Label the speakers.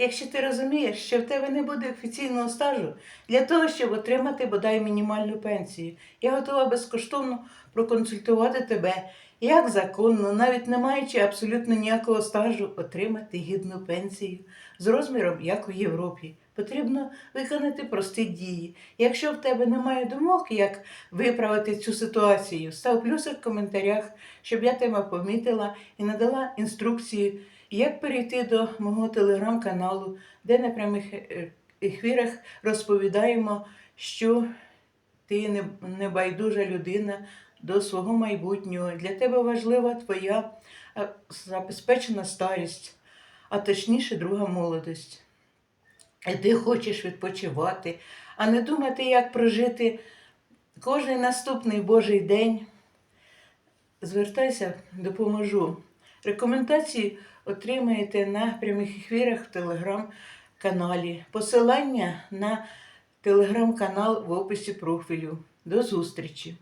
Speaker 1: Якщо ти розумієш, що в тебе не буде офіційного стажу для того, щоб отримати бодай мінімальну пенсію, я готова безкоштовно проконсультувати тебе, як законно, навіть не маючи абсолютно ніякого стажу, отримати гідну пенсію з розміром, як у Європі. Потрібно виконати прості дії. Якщо в тебе немає думок, як виправити цю ситуацію, став плюсик в коментарях, щоб я тебе помітила і надала інструкцію, як перейти до мого телеграм-каналу, де на прямих е, ефірах розповідаємо, що ти небайдужа людина до свого майбутнього. Для тебе важлива твоя е, забезпечена старість, а точніше друга молодость. І ти хочеш відпочивати, а не думати, як прожити кожен наступний Божий день. Звертайся, допоможу. Рекомендації отримаєте на прямих ефірах в телеграм-каналі. Посилання на телеграм-канал в описі профілю. До зустрічі!